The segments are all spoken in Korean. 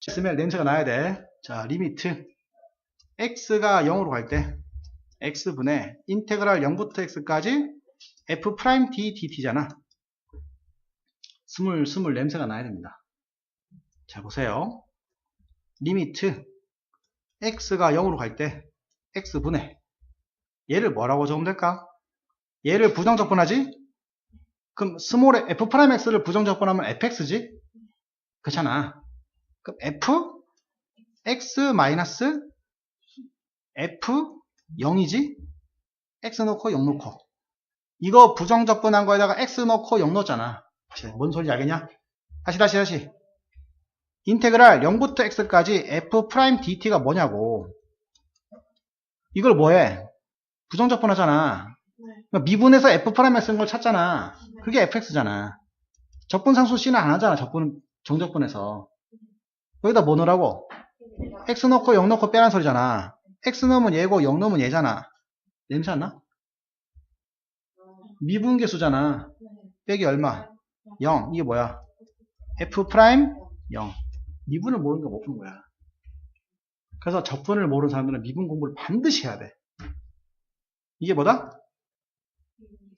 있으면 냄새가 나야 돼. 자, 리미트. x가 0으로 갈 때, x분의 인테그랄 0부터 x까지 f 프라임 d dt잖아. 스물, 스물 냄새가 나야 됩니다. 자, 보세요. 리미트. x가 0으로 갈 때, x분의. 얘를 뭐라고 적으면 될까? 얘를 부정적분하지? 그럼 스몰의 f 프라임 x를 부정적분하면 fx지? 그렇잖아. 그럼 f x 마이너스 f 0이지? x 넣고 0 넣고 이거 부정적분한 거에다가 x 넣고 0 넣었잖아. 뭔 소리인지 알겠냐? 다시 다시 다시 인테그랄 0부터 x까지 f 프라임 dt가 뭐냐고 이걸 뭐해? 부정적분하잖아. 그러니까 미분에서 f 프라임 x인 걸 찾잖아. 그게 fx잖아. 적분상수 C는 안 하잖아. 적분, 정적분에서. 여기다 뭐 넣으라고? x 넣고 0 넣고 빼란 소리잖아. x 넣으면 얘고 0 넣으면 얘잖아. 냄새 안 나? 미분계수잖아. 빼기 얼마? 0. 이게 뭐야? f 프라임 0. 미분을 모르는 거못푼 거야. 그래서 적분을 모르는 사람들은 미분 공부를 반드시 해야 돼. 이게 뭐다?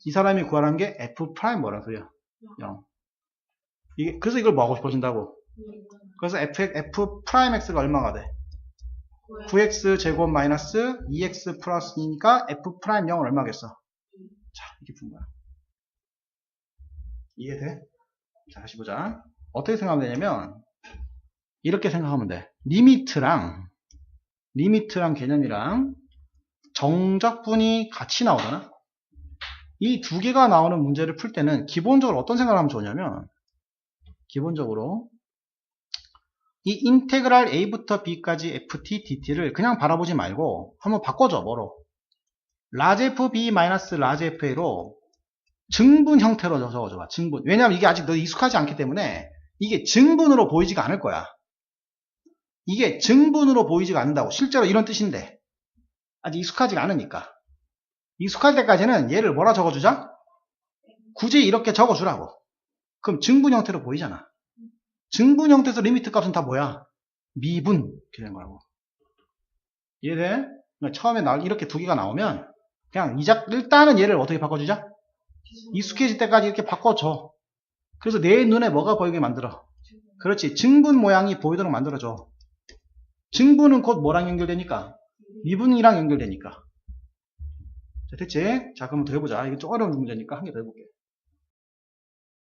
이 사람이 구하라는 게 f 프라임 뭐란 소리야? 0. 이게, 그래서 이걸 뭐 하고 싶어진다고? 그래서 f, f 프라임 x가 얼마가 돼? 9x 제곱 마이너스 2x 플러스 2니까 f 프라임 0은 얼마겠어? 자, 이렇게 푼 거야. 이해돼? 자, 다시 보자. 어떻게 생각하면 되냐면, 이렇게 생각하면 돼. 리미트랑, 리미트랑 개념이랑 정적분이 같이 나오잖아? 이 두 개가 나오는 문제를 풀 때는 기본적으로 어떤 생각을 하면 좋냐면, 기본적으로 이 인테그랄 a부터 b까지 ft dt를 그냥 바라보지 말고 한번 바꿔줘 뭐로. 라지 f b 마이너스 라지 f a로 증분 형태로 적어줘 봐 증분. 왜냐면 이게 아직 너 익숙하지 않기 때문에 이게 증분으로 보이지가 않을 거야. 이게 증분으로 보이지가 않는다고. 실제로 이런 뜻인데. 아직 익숙하지가 않으니까. 익숙할 때까지는 얘를 뭐라 적어주자? 굳이 이렇게 적어주라고. 그럼 증분 형태로 보이잖아 증분 형태에서 리미트 값은 다 뭐야? 미분 이렇게 된 거라고 이해돼? 그러니까 처음에 나 이렇게 두 개가 나오면 그냥 이작 일단은 얘를 어떻게 바꿔주자? 익숙해질 때까지 이렇게 바꿔줘 그래서 내 눈에 뭐가 보이게 만들어 그렇지 증분 모양이 보이도록 만들어줘 증분은 곧 뭐랑 연결되니까? 미분이랑 연결되니까 자 됐지? 자 그럼 더 해보자 이게 좀 어려운 문제니까 한 개 더 해볼게